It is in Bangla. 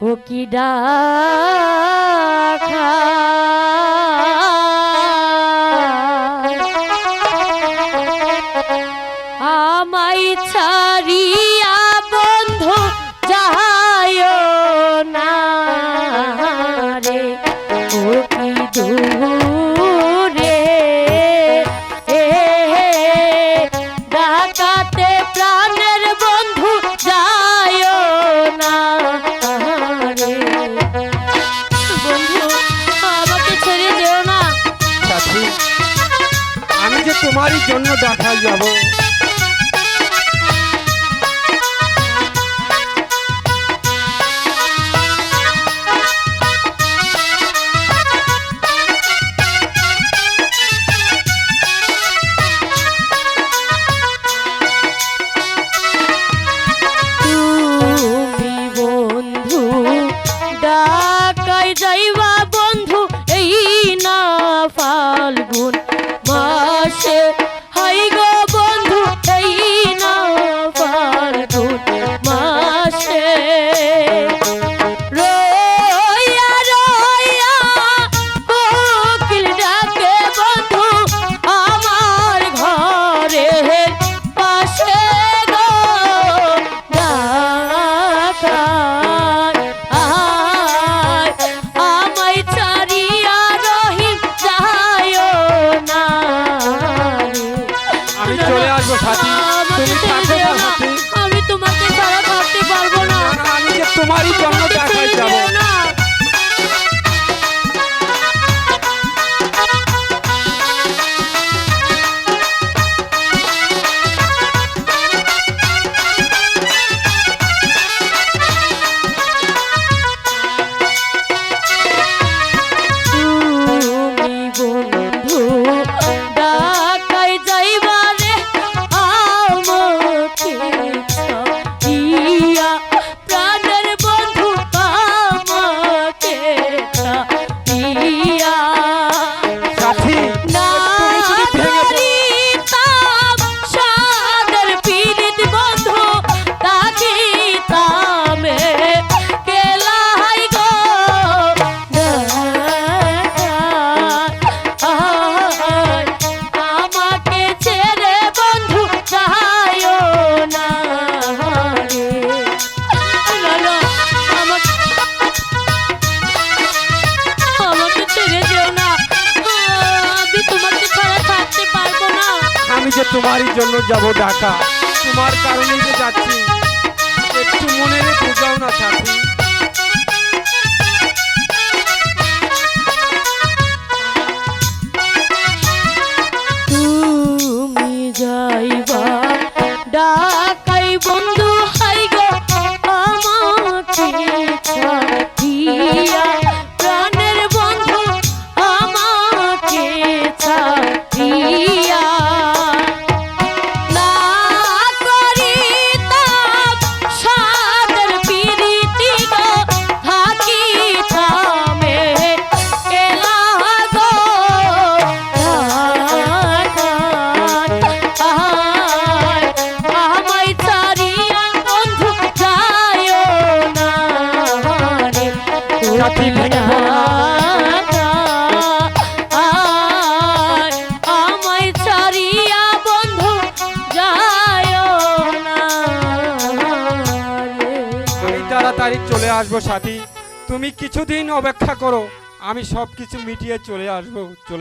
ও কি ডাকা জন্য দেখাই যাব। তুমি ডাকাই যাইব তোমারই জন্য দেখায় যাব। Mm-hmm. তোমারই জন্য যাব ঢাকা। তোমার কারণে তারিখ চলে আসব সাথী। তুমি কিছুদিন অপেক্ষা করো, আমি সব কিছু মিটিয়ে চলে আসব, চলে